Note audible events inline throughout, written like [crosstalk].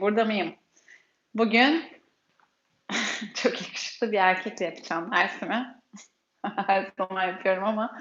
Burada mıyım? Bugün [laughs] çok yakışıklı bir erkekle yapacağım dersimi. [laughs] Her zaman yapıyorum ama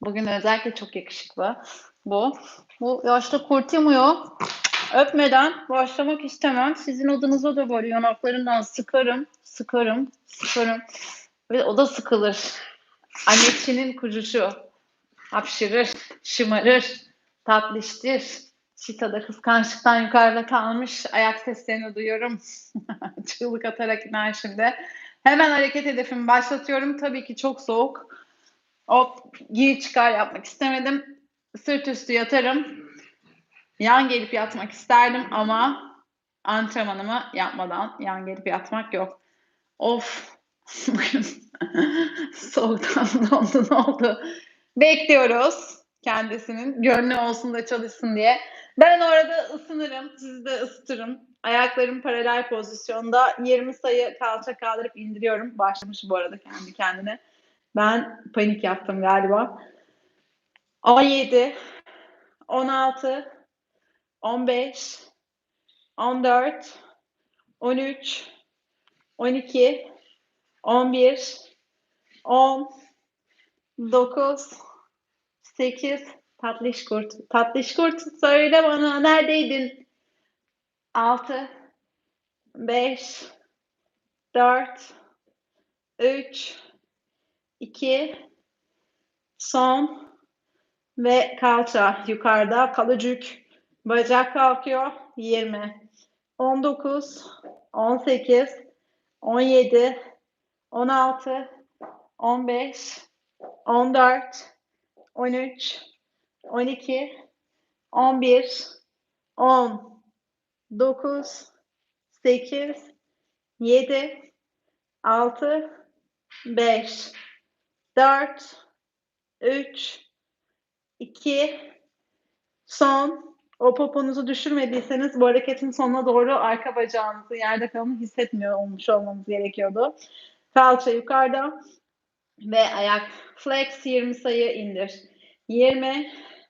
bugün özellikle çok yakışıklı. Bu. Bu yaşta kurtumuyor. Öpmeden başlamak istemem. Sizin odanıza da böyle yanaklarından sıkarım, sıkarım, sıkarım. Ve o da sıkılır. Anneciğinin kucuşu. Hapşırır, şımarır, tatlıştır. Şita kıskançlıktan yukarıda kalmış. Ayak seslerini duyuyorum. [laughs] Çığlık atarak iner şimdi. Hemen hareket hedefimi başlatıyorum. Tabii ki çok soğuk. Hop gir çıkar yapmak istemedim. Sırt üstü yatarım. Yan gelip yatmak isterdim ama antrenmanımı yapmadan yan gelip yatmak yok. Of [laughs] [laughs] soğuktan dondu ne oldu? Bekliyoruz kendisinin gönlü olsun da çalışsın diye. Ben orada ısınırım, sizi de ısıtırım. Ayaklarım paralel pozisyonda 20 sayı kalça kaldırıp indiriyorum. Başlamış bu arada kendi kendine. Ben panik yaptım galiba. 17, 16, 15, 14, 13, 12, 11, 10, 9, 8, tatlış kurt. Tatlış kurt söyle bana neredeydin? 6, 5, 4, 3, 2, son ve kalça yukarıda kalıcık. Bacak kalkıyor. 20, 19, 18, 17, 16, 15, 14, 13, 12, 11, 10, 9, 8, 7, 6, 5, 4, 3, 2, son. O poponuzu düşürmediyseniz bu hareketin sonuna doğru arka bacağınızı yerde kalın hissetmiyor olmuş olmamız gerekiyordu. Kalça yukarıda ve ayak flex 20 sayı indir. 20,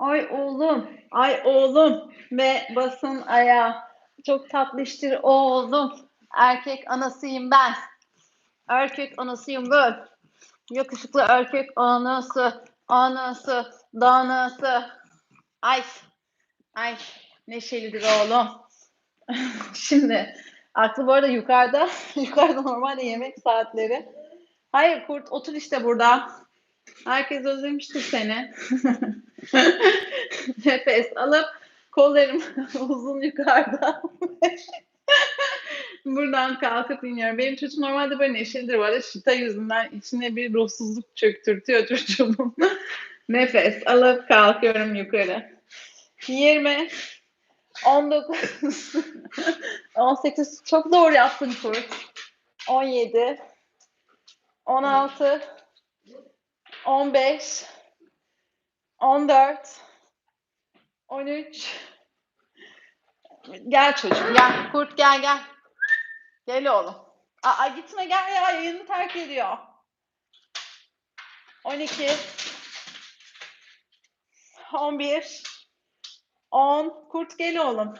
Ay oğlum, ay oğlum ve basın ayağı. Çok tatlıştır oğlum. Erkek anasıyım ben. Erkek anasıyım ben. Yakışıklı erkek anası, anası, danası. Ay, ay neşelidir oğlum. [laughs] Şimdi aklı bu arada yukarıda. [laughs] yukarıda normalde yemek saatleri. Hayır kurt otur işte burada. Herkes özlemiştir seni. [laughs] [laughs] Nefes alıp kollarım [laughs] uzun yukarıda. [laughs] Buradan kalkıp iniyorum. Benim çocuğum normalde böyle neşelidir. Bu arada şita yüzünden içine bir ruhsuzluk çöktürtüyor çocuğumun. Nefes alıp kalkıyorum yukarı. 20 19 18 çok doğru yaptın Kurt. 17 16 15 14 13 Gel çocuğum gel. Kurt gel gel. Gel oğlum. Aa gitme gel ya yayını terk ediyor. 12 11 10 Kurt gel oğlum.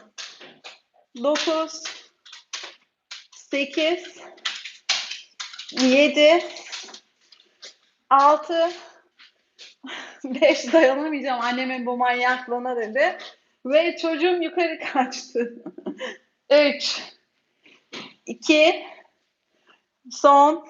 9 8 7 6 [laughs] 5 dayanamayacağım annemin bu manyaklığına dedi. Ve çocuğum yukarı kaçtı. [laughs] 3 2 son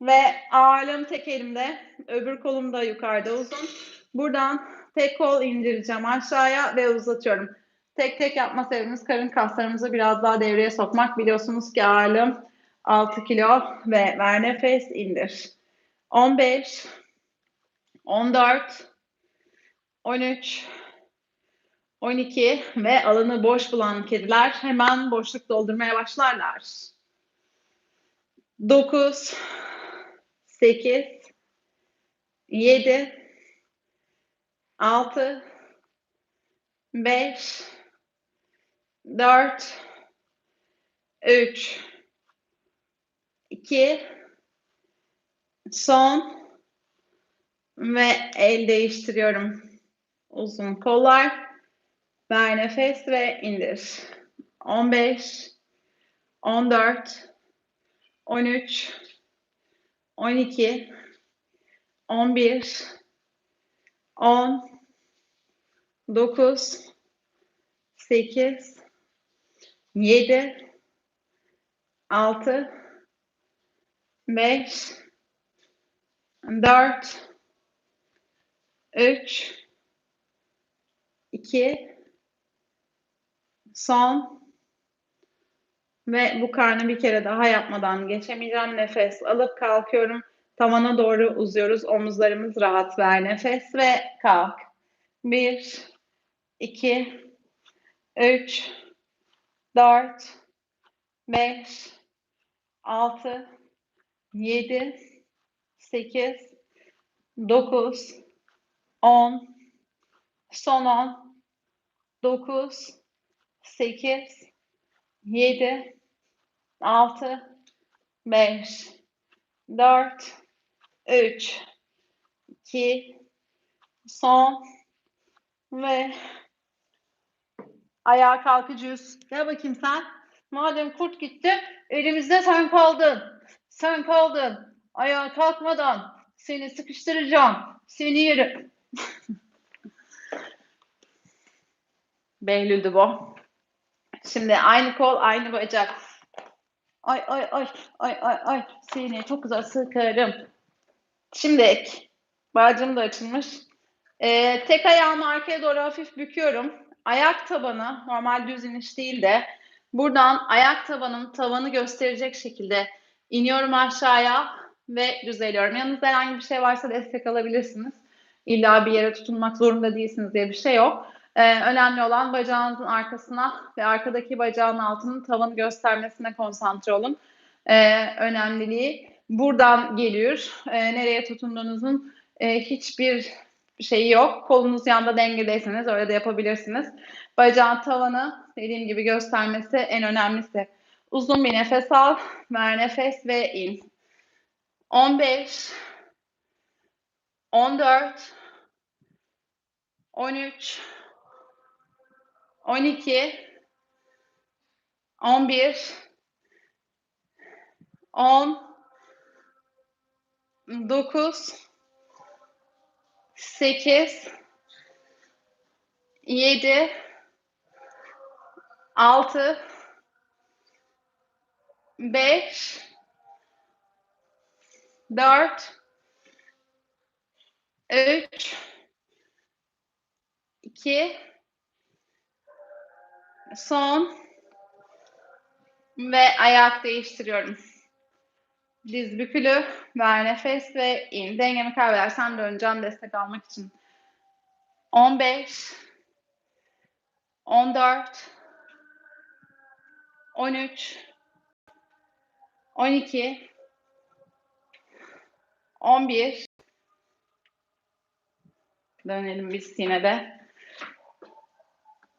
ve ağırlığım tek elimde. Öbür kolum da yukarıda uzun. Buradan tek kol indireceğim aşağıya ve uzatıyorum. Tek tek yapma sebebimiz karın kaslarımızı biraz daha devreye sokmak. Biliyorsunuz ki ağırlığım 6 kilo ve ver nefes indir. 15 14 13 12 ve alanı boş bulan kediler hemen boşluk doldurmaya başlarlar. 9 8 7 6 5 4 3 2 son ve el değiştiriyorum. Uzun kollar. Ver nefes ve indir. 15 14 13 12 11 10 9 8 7 6 5 4 3 2 son. Ve bu karnı bir kere daha yapmadan geçemeyeceğim. Nefes alıp kalkıyorum. Tavana doğru uzuyoruz. Omuzlarımız rahat ver. Nefes ve kalk. 1 2 3 4 5 6 7 8 9 10 son 10 9 8 7 6 5 4 3 2 son ve ayağa kalkacağız. Gel bakayım sen. Madem kurt gitti, elimizde sen kaldın. Sen kaldın. Ayağa kalkmadan seni sıkıştıracağım. Seni yerim. Behlül'dü bu. Şimdi aynı kol, aynı bacak. Ay ay ay ay ay ay seni çok güzel sıkarım. Şimdi bacım da açılmış. Ee, tek ayağımı arkaya doğru hafif büküyorum. Ayak tabanı normal düz iniş değil de buradan ayak tabanım tavanı gösterecek şekilde iniyorum aşağıya ve düzeliyorum. Yanınızda herhangi bir şey varsa destek alabilirsiniz. İlla bir yere tutunmak zorunda değilsiniz diye bir şey yok. Ee, önemli olan bacağınızın arkasına ve arkadaki bacağın altının tavanı göstermesine konsantre olun. Ee, önemliliği buradan geliyor. Ee, nereye tutunduğunuzun e, hiçbir şeyi yok. Kolunuz yanda dengedeyseniz öyle de yapabilirsiniz. Bacağın tavanı dediğim gibi göstermesi en önemlisi. Uzun bir nefes al, ver nefes ve in. 15 14 13 12 11 10 9 8 7 6 5 4 3 2 son ve ayak değiştiriyorum. Diz bükülü, ver nefes ve in. Dengemi kaybedersem döneceğim destek almak için. 15 14 13 12 11 Dönelim biz yine de.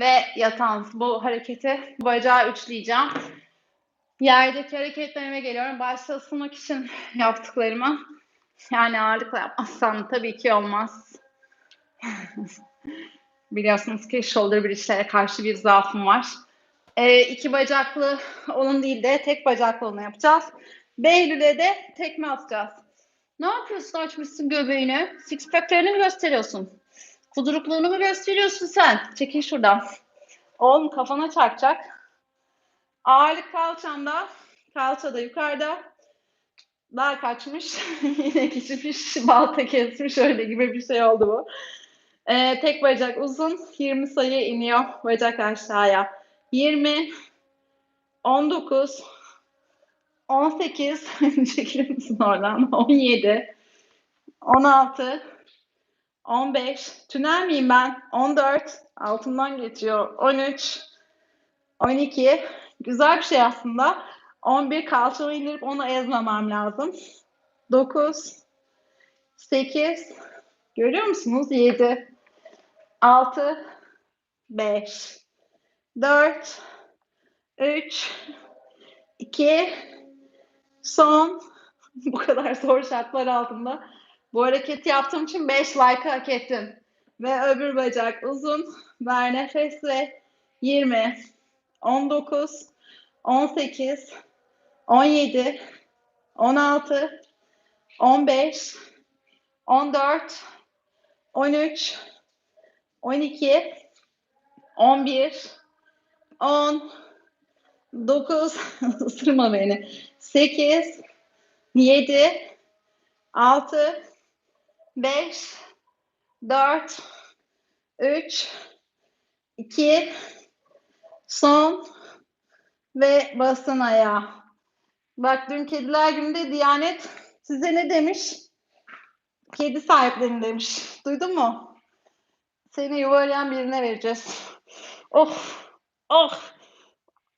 ve yatan bu hareketi bacağı üçleyeceğim. Yerdeki hareketlerime geliyorum. Başta ısınmak için [laughs] yaptıklarımı yani ağırlıkla yapmazsam tabii ki olmaz. [laughs] Biliyorsunuz ki shoulder bridge'lere karşı bir zaafım var. Ee, iki bacaklı onun değil de tek bacaklı onu yapacağız. Beylül'e de tekme atacağız. Ne yapıyorsun açmışsın göbeğini? Six pack'lerini mi gösteriyorsun? Kudurukluğunu mu gösteriyorsun sen? Çekil şuradan. Oğlum kafana çarpacak. Ağırlık kalçamda. Kalça da yukarıda. Daha kaçmış. [laughs] Yine geçmiş. Balta kesmiş. Öyle gibi bir şey oldu bu. Ee, tek bacak uzun. 20 sayı iniyor. Bacak aşağıya. 20 19 18 çekilir misin oradan? [laughs] 17 16 15 tünel miyim ben? 14 altından geçiyor. 13 12 güzel bir şey aslında. 11 kalçamı indirip onu ezmemem lazım. 9 8 görüyor musunuz? 7 6 5 4 3 2 son. [laughs] Bu kadar zor şartlar altında bu hareketi yaptığım için 5 like hak ettim. Ve öbür bacak uzun. Ver nefes ve 20 19 18 17 16 15 14 13 12 11 10 9 ısırma beni 8 7 6 5 4 3 2 son ve basın ayağı. Bak dün kediler gününde Diyanet size ne demiş? Kedi sahiplerini demiş. Duydun mu? Seni yuvalayan birine vereceğiz. Oh, oh,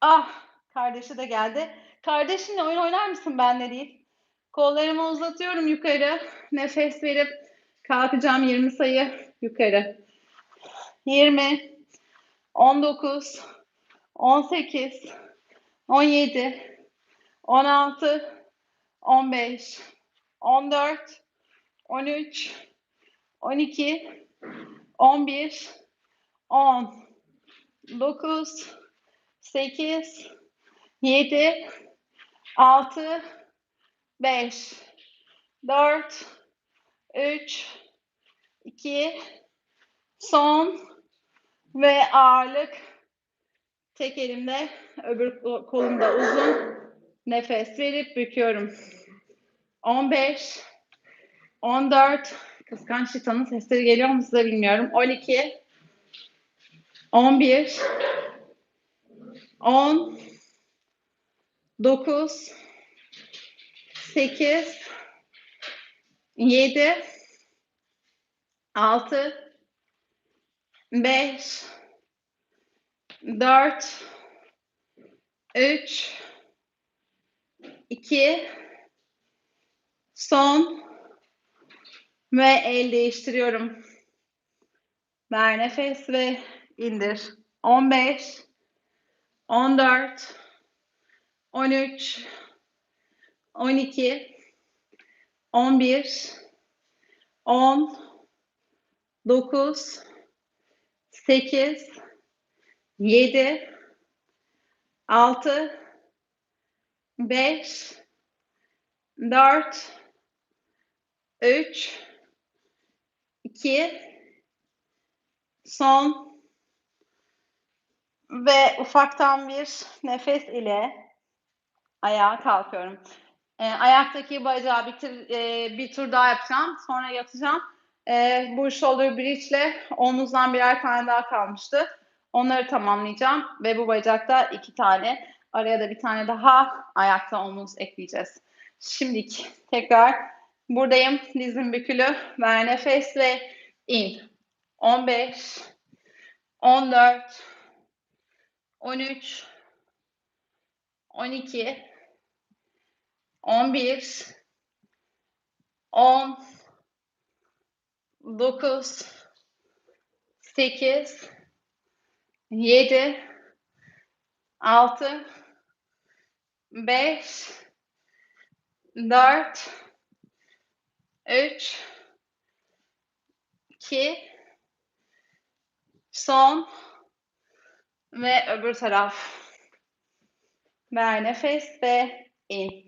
ah. Kardeşi de geldi. Kardeşinle oyun oynar mısın benle değil? Kollarımı uzatıyorum yukarı. Nefes verip kalkacağım 20 sayı yukarı. 20, 19, 18, 17, 16, 15, 14, 13, 12, 11, 10, 9, 8, 7, 6, 5, 4, 3, 2, son ve ağırlık tek elimle öbür kolumda uzun nefes verip büküyorum. 15, 14, kıskanç şeytanın sesleri geliyor mu size bilmiyorum. 12, 11, 10, 9, 8, 7, 6, 5, 4, 3, 2, son. Ve el değiştiriyorum. Ver nefes ve indir. 15, 14, 13, 12, 11, 10, 9, 8, 7, 6, 5, 4, 3, 2, son ve ufaktan bir nefes ile ayağa kalkıyorum. E, ayaktaki bacağı bitir, e, bir tur daha yapacağım. Sonra yatacağım. E, bu shoulder bridge ile omuzdan birer tane daha kalmıştı. Onları tamamlayacağım ve bu bacakta iki tane. Araya da bir tane daha ayakta omuz ekleyeceğiz. Şimdilik tekrar buradayım. Dizim bükülü. Ver nefes ve in. 15 14 13 12 11 10 9 8 7 6 5 4 3 2 son ve öbür taraf. Ver nefes ve in.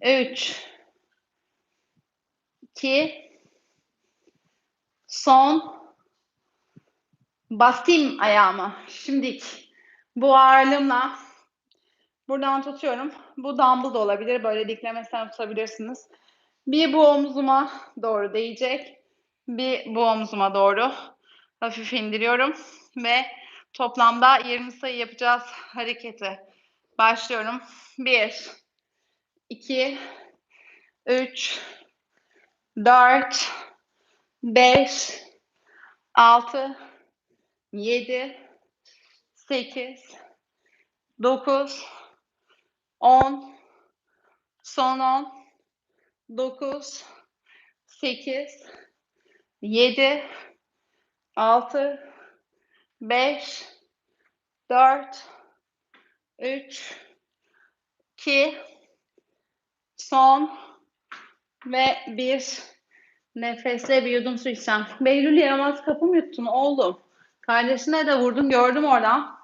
3 2 son bastım ayağımı. Şimdi bu ağırlığımla buradan tutuyorum. Bu dumbbell da olabilir. Böyle diklemesinden tutabilirsiniz. Bir bu omzuma doğru değecek. Bir bu omzuma doğru hafif indiriyorum ve toplamda 20 sayı yapacağız hareketi. Başlıyorum. 1 2 3 4 5 6 7 8 9 10 son 10 9 8 7 6 5 4 3 2 son ve bir nefesle bir yudum su içeceğim. Behlül yaramaz kapım yuttun oğlum. Kardeşine de vurdun gördüm oradan.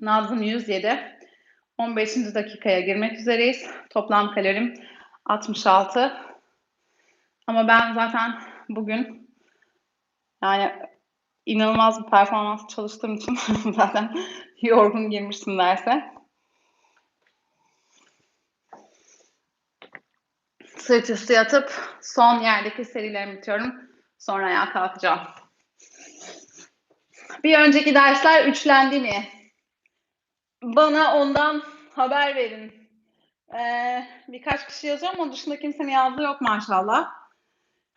Nabzım 107. 15. dakikaya girmek üzereyiz. Toplam kalorim 66. Ama ben zaten bugün yani inanılmaz bir performans çalıştığım için [laughs] zaten [laughs] yorgun girmişsin derse. Sırt üstü yatıp son yerdeki serilerimi bitiyorum. Sonra ayağa kalkacağım. Bir önceki dersler üçlendi mi? Bana ondan haber verin. Ee, birkaç kişi yazıyor ama dışında kimsenin yazdığı yok maşallah.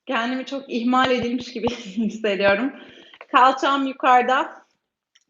Kendimi çok ihmal edilmiş gibi [laughs] hissediyorum. Kalçam yukarıda.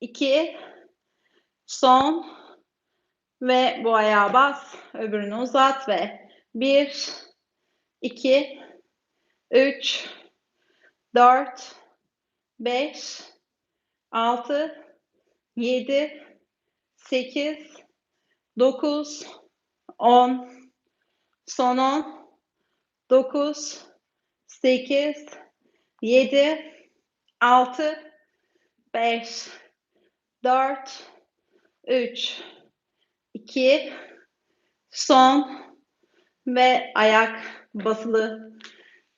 2, son ve bu ayağa bas. Öbürünü uzat ve 1, 2, 3, 4, 5, 6, 7, 8, 9, 10, son 10, 9, 8, 7, 6, 5, 4, 3, 2, son ve ayak basılı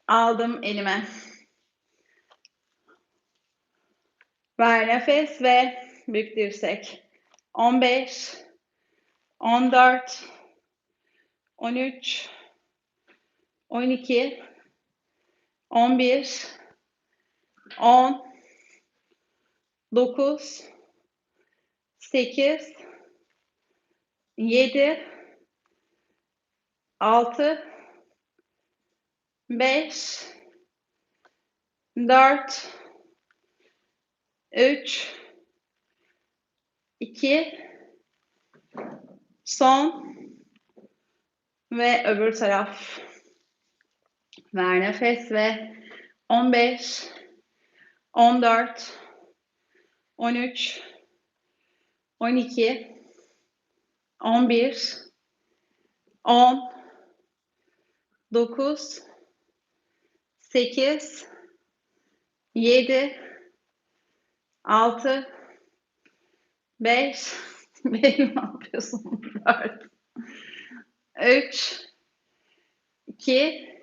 aldım elime. Ver nefes ve büyük dirsek. 15, 14, 13, 12, 11, 10, 9, 8, 7, 6, 5, 4, 3, 2, son ve öbür taraf. Ver nefes ve 15, 14, 13, 12, 11, 10, 9, 8, 7, 6, 5, benim ne yapıyorsun? 4, 3, 2,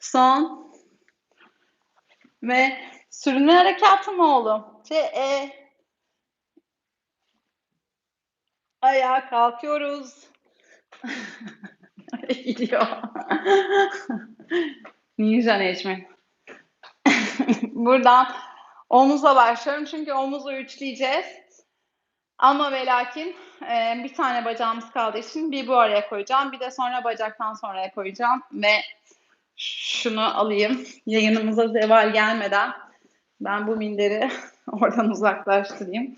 son ve sürünme harekatı mı oğlum? C, E, ayağa kalkıyoruz. [laughs] Gidiyor. Ninja Necmi. [laughs] Buradan Omuzla başlıyorum çünkü omuzu üçleyeceğiz. Ama ve lakin e, bir tane bacağımız kaldığı için bir bu araya koyacağım. Bir de sonra bacaktan sonraya koyacağım ve şunu alayım. Yayınımıza zeval gelmeden ben bu minderi [laughs] oradan uzaklaştırayım.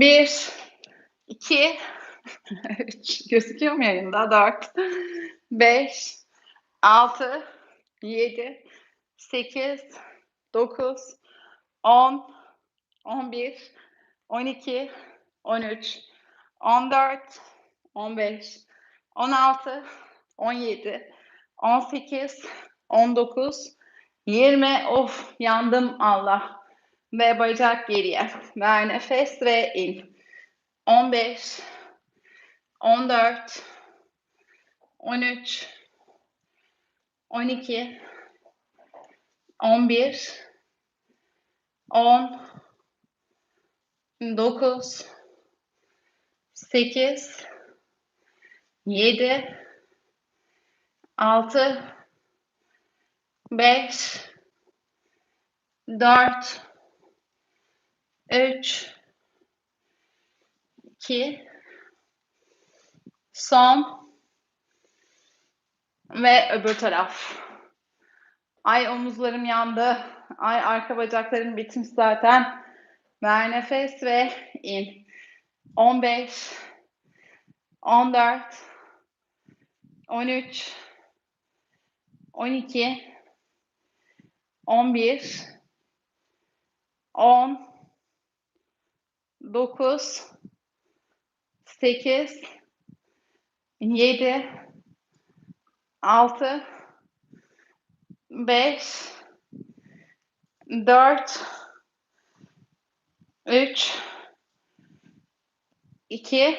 Bir, iki, [laughs] üç, gözüküyor mu yayında? Dört, beş, altı, yedi, sekiz, dokuz, on, on bir, on iki, on üç, on dört, on beş, on altı, on yedi, on sekiz, on dokuz, yirmi. Of yandım Allah ve bacak geriye. Ver nefes ve in. 15 14 13 12 11 10 9 8 7 6 5 4 3 2 son ve öbür taraf. Ay omuzlarım yandı. Ay arka bacaklarım bitmiş zaten. Ver nefes ve in. 15 14 13 12 11 10 9 8 7 6 5 4 3 2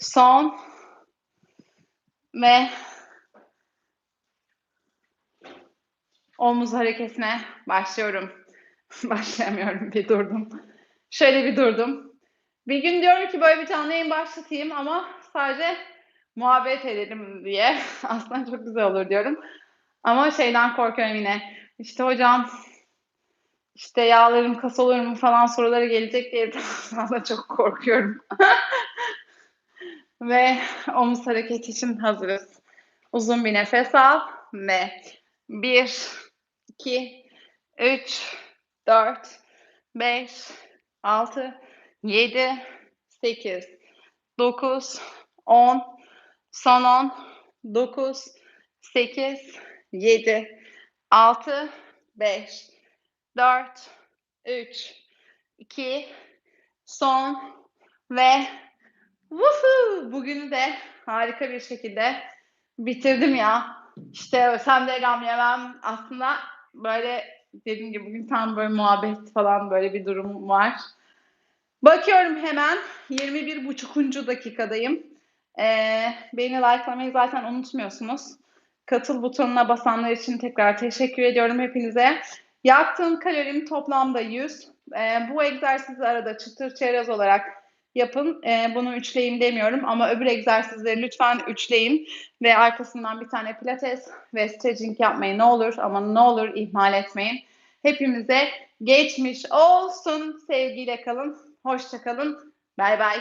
son ve omuz hareketine başlıyorum. [laughs] Başlayamıyorum bir durdum. Şöyle bir durdum. Bir gün diyorum ki böyle bir canlı yayın başlatayım ama sadece muhabbet edelim diye. [laughs] Aslında çok güzel olur diyorum. Ama şeyden korkuyorum yine. İşte hocam işte yağlarım kas olur mu falan soruları gelecek diye [laughs] da çok korkuyorum. [laughs] ve omuz hareketi için hazırız. Uzun bir nefes al ve bir, iki, üç, dört, beş, 6, 7, 8, 9, 10, son 10, 9, 8, 7, 6, 5, 4, 3, 2, son ve vuhu, bugünü de harika bir şekilde bitirdim ya. İşte ölsem de gam yemem. Aslında böyle dediğim gibi bugün tam böyle muhabbet falan böyle bir durum var. Bakıyorum hemen 21 buçukuncu dakikadayım. Ee, beni likelamayı zaten unutmuyorsunuz. Katıl butonuna basanlar için tekrar teşekkür ediyorum hepinize. Yaktığım kalorim toplamda 100. Ee, bu egzersizi arada çıtır çerez olarak yapın. Ee, bunu üçleyin demiyorum ama öbür egzersizleri lütfen üçleyin ve arkasından bir tane pilates ve stretching yapmayın ne olur ama ne olur ihmal etmeyin. Hepimize geçmiş olsun. Sevgiyle kalın. Hoşçakalın. Bay bay.